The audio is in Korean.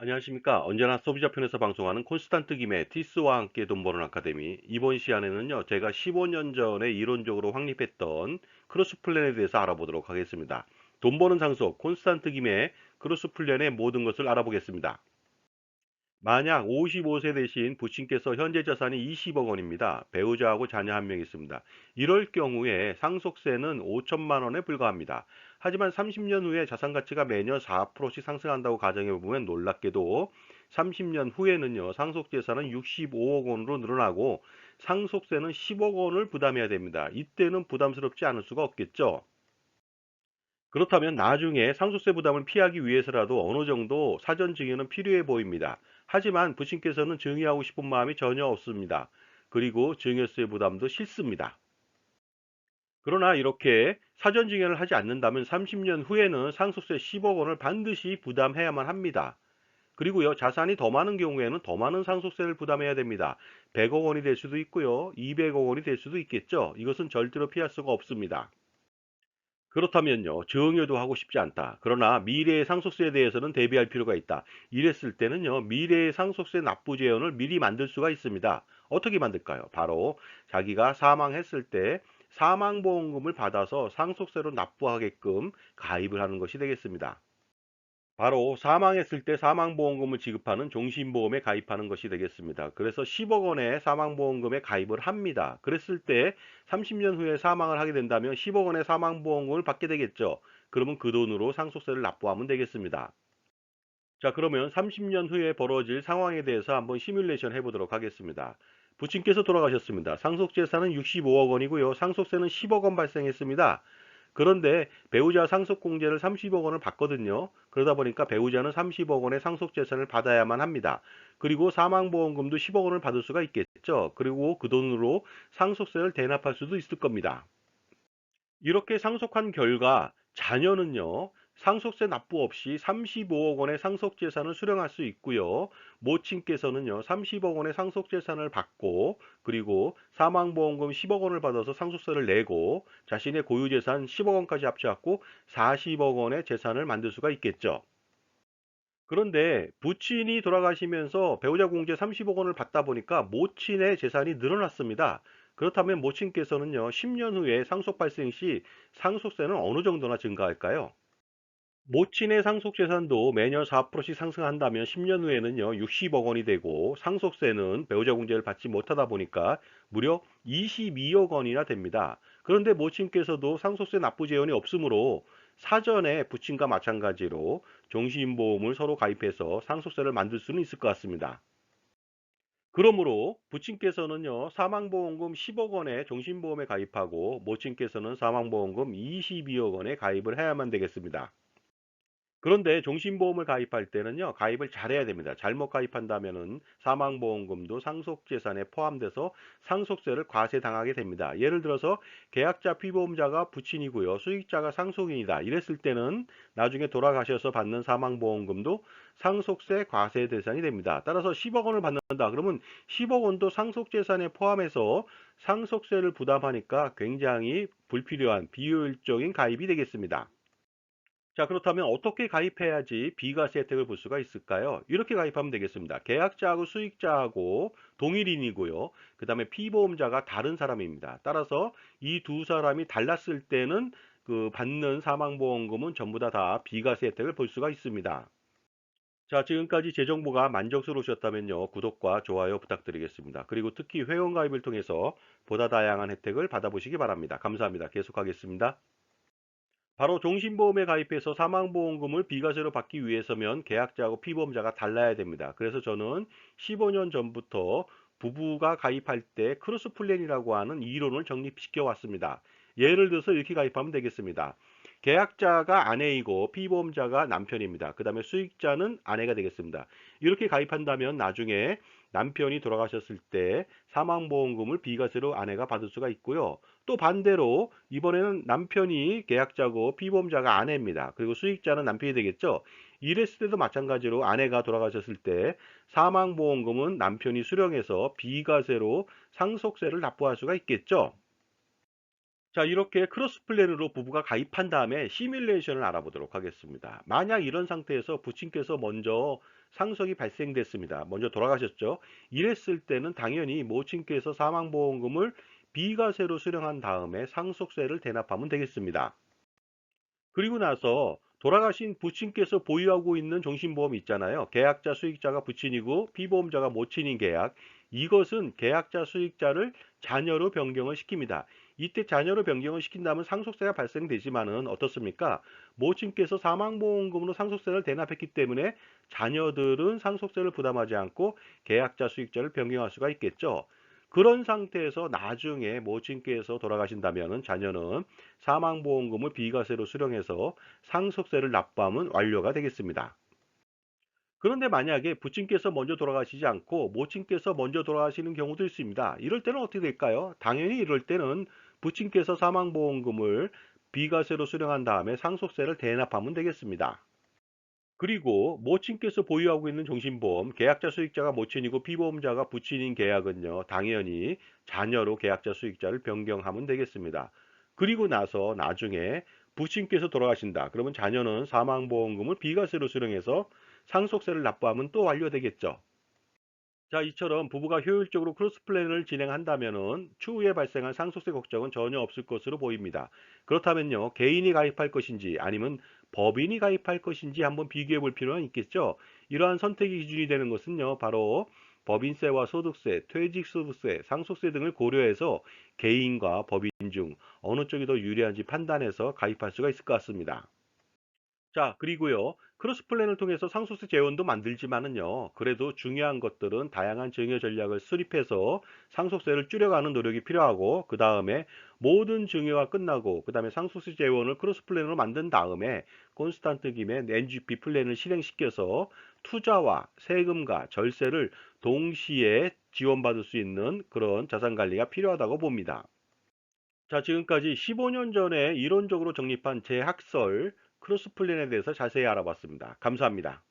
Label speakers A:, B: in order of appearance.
A: 안녕하십니까. 언제나 소비자 편에서 방송하는 콘스탄트 김의 티스와 함께 돈 버는 아카데미. 이번 시간에는요, 제가 15년 전에 이론적으로 확립했던 크로스 플랜에 대해서 알아보도록 하겠습니다. 돈 버는 장소, 콘스탄트 김의 크로스 플랜의 모든 것을 알아보겠습니다. 만약 55세 되신 부친께서 현재 자산이 20억 원입니다. 배우자하고 자녀 한 명 있습니다. 이럴 경우에 상속세는 5천만 원에 불과합니다. 하지만 30년 후에 자산 가치가 매년 4%씩 상승한다고 가정해 보면 놀랍게도 30년 후에는요, 상속 재산은 65억 원으로 늘어나고 상속세는 10억 원을 부담해야 됩니다. 이때는 부담스럽지 않을 수가 없겠죠. 그렇다면 나중에 상속세 부담을 피하기 위해서라도 어느 정도 사전 증여는 필요해 보입니다. 하지만 부친께서는 증여하고 싶은 마음이 전혀 없습니다. 그리고 증여세 부담도 싫습니다. 그러나 이렇게 사전 증여를 하지 않는다면 30년 후에는 상속세 10억 원을 반드시 부담해야만 합니다. 그리고요, 자산이 더 많은 경우에는 더 많은 상속세를 부담해야 됩니다. 100억 원이 될 수도 있고요, 200억 원이 될 수도 있겠죠. 이것은 절대로 피할 수가 없습니다. 그렇다면요, 증여도 하고 싶지 않다. 그러나 미래의 상속세에 대해서는 대비할 필요가 있다. 이랬을 때는요, 미래의 상속세 납부 재원을 미리 만들 수가 있습니다. 어떻게 만들까요? 바로 자기가 사망했을 때 사망보험금을 받아서 상속세로 납부하게끔 가입을 하는 것이 되겠습니다. 바로 사망했을 때 사망보험금을 지급하는 종신보험에 가입하는 것이 되겠습니다. 그래서 10억 원의 사망보험금에 가입을 합니다. 그랬을 때 30년 후에 사망을 하게 된다면 10억 원의 사망보험금을 받게 되겠죠. 그러면 그 돈으로 상속세를 납부하면 되겠습니다. 자, 그러면 30년 후에 벌어질 상황에 대해서 한번 시뮬레이션 해보도록 하겠습니다. 부친께서 돌아가셨습니다. 상속재산은 65억 원이고요. 상속세는 10억 원 발생했습니다. 그런데 배우자 상속공제를 30억 원을 받거든요. 그러다 보니까 배우자는 30억 원의 상속재산을 받아야만 합니다. 그리고 사망보험금도 10억 원을 받을 수가 있겠죠. 그리고 그 돈으로 상속세를 대납할 수도 있을 겁니다. 이렇게 상속한 결과 자녀는요. 상속세 납부 없이 35억 원의 상속재산을 수령할 수 있고요. 모친께서는요. 30억 원의 상속재산을 받고 그리고 사망보험금 10억 원을 받아서 상속세를 내고 자신의 고유재산 10억 원까지 합쳐갖고 40억 원의 재산을 만들 수가 있겠죠. 그런데 부친이 돌아가시면서 배우자 공제 30억 원을 받다 보니까 모친의 재산이 늘어났습니다. 그렇다면 모친께서는요, 10년 후에 상속 발생 시 상속세는 어느 정도나 증가할까요? 모친의 상속재산도 매년 4%씩 상승한다면 10년 후에는요 60억 원이 되고 상속세는 배우자 공제를 받지 못하다 보니까 무려 22억 원이나 됩니다. 그런데 모친께서도 상속세 납부 재원이 없으므로 사전에 부친과 마찬가지로 종신보험을 서로 가입해서 상속세를 만들 수는 있을 것 같습니다. 그러므로 부친께서는요 사망보험금 10억 원의 종신보험에 가입하고 모친께서는 사망보험금 22억 원에 가입을 해야만 되겠습니다. 그런데 종신보험을 가입할 때는요, 가입을 잘해야 됩니다. 잘못 가입한다면은 사망보험금도 상속재산에 포함돼서 상속세를 과세당하게 됩니다. 예를 들어서 계약자 피보험자가 부친이고요, 수익자가 상속인이다. 이랬을 때는 나중에 돌아가셔서 받는 사망보험금도 상속세 과세 대상이 됩니다. 따라서 10억 원을 받는다. 그러면 10억 원도 상속재산에 포함해서 상속세를 부담하니까 굉장히 불필요한 비효율적인 가입이 되겠습니다. 자, 그렇다면 어떻게 가입해야지 비과세 혜택을 볼 수가 있을까요? 이렇게 가입하면 되겠습니다. 계약자하고 수익자하고 동일인이고요. 그 다음에 피보험자가 다른 사람입니다. 따라서 이 두 사람이 달랐을 때는 그 받는 사망보험금은 전부 다, 다 비과세 혜택을 볼 수가 있습니다. 자, 지금까지 제 정보가 만족스러우셨다면요. 구독과 좋아요 부탁드리겠습니다. 그리고 특히 회원가입을 통해서 보다 다양한 혜택을 받아보시기 바랍니다. 감사합니다. 계속하겠습니다. 바로 종신보험에 가입해서 사망보험금을 비과세로 받기 위해서면 계약자하고 피보험자가 달라야 됩니다. 그래서 저는 15년 전부터 부부가 가입할 때 크로스 플랜이라고 하는 이론을 정립시켜 왔습니다. 예를 들어서 이렇게 가입하면 되겠습니다. 계약자가 아내이고 피보험자가 남편입니다. 그 다음에 수익자는 아내가 되겠습니다. 이렇게 가입한다면 나중에 남편이 돌아가셨을 때 사망보험금을 비과세로 아내가 받을 수가 있고요. 또 반대로 이번에는 남편이 계약자고 피보험자가 아내입니다. 그리고 수익자는 남편이 되겠죠. 이랬을 때도 마찬가지로 아내가 돌아가셨을 때 사망보험금은 남편이 수령해서 비과세로 상속세를 납부할 수가 있겠죠. 자, 이렇게 크로스 플랜으로 부부가 가입한 다음에 시뮬레이션을 알아보도록 하겠습니다. 만약 이런 상태에서 부친께서 먼저 상속이 발생됐습니다. 먼저 돌아가셨죠. 이랬을 때는 당연히 모친께서 사망보험금을 비과세로 수령한 다음에 상속세를 대납하면 되겠습니다. 그리고 나서 돌아가신 부친께서 보유하고 있는 종신보험 있잖아요. 계약자 수익자가 부친이고 피보험자가 모친인 계약. 이것은 계약자 수익자를 자녀로 변경을 시킵니다. 이때 자녀로 변경을 시킨다면 상속세가 발생되지만은 어떻습니까? 모친께서 사망보험금으로 상속세를 대납했기 때문에 자녀들은 상속세를 부담하지 않고 계약자 수익자를 변경할 수가 있겠죠. 그런 상태에서 나중에 모친께서 돌아가신다면 자녀는 사망보험금을 비과세로 수령해서 상속세를 납부하면 완료가 되겠습니다. 그런데 만약에 부친께서 먼저 돌아가시지 않고 모친께서 먼저 돌아가시는 경우도 있습니다. 이럴 때는 어떻게 될까요? 당연히 이럴 때는 부친께서 사망보험금을 비과세로 수령한 다음에 상속세를 대납하면 되겠습니다. 그리고 모친께서 보유하고 있는 종신보험, 계약자 수익자가 모친이고 피보험자가 부친인 계약은요, 당연히 자녀로 계약자 수익자를 변경하면 되겠습니다. 그리고 나서 나중에 부친께서 돌아가신다. 그러면 자녀는 사망보험금을 비과세로 수령해서 상속세를 납부하면 또 완료되겠죠. 자, 이처럼 부부가 효율적으로 크로스 플랜을 진행한다면은 추후에 발생한 상속세 걱정은 전혀 없을 것으로 보입니다. 그렇다면요, 개인이 가입할 것인지 아니면 법인이 가입할 것인지 한번 비교해 볼 필요는 있겠죠. 이러한 선택의 기준이 되는 것은요, 바로 법인세와 소득세, 퇴직소득세, 상속세 등을 고려해서 개인과 법인 중 어느 쪽이 더 유리한지 판단해서 가입할 수가 있을 것 같습니다. 자, 그리고요. 크로스 플랜을 통해서 상속세 재원도 만들지만은요. 그래도 중요한 것들은 다양한 증여 전략을 수립해서 상속세를 줄여가는 노력이 필요하고 그 다음에 모든 증여가 끝나고 그 다음에 상속세 재원을 크로스 플랜으로 만든 다음에 콘스탄트 김의 NGP 플랜을 실행시켜서 투자와 세금과 절세를 동시에 지원받을 수 있는 그런 자산 관리가 필요하다고 봅니다. 자, 지금까지 15년 전에 이론적으로 정립한 제 학설 크로스 플랜에 대해서 자세히 알아봤습니다. 감사합니다.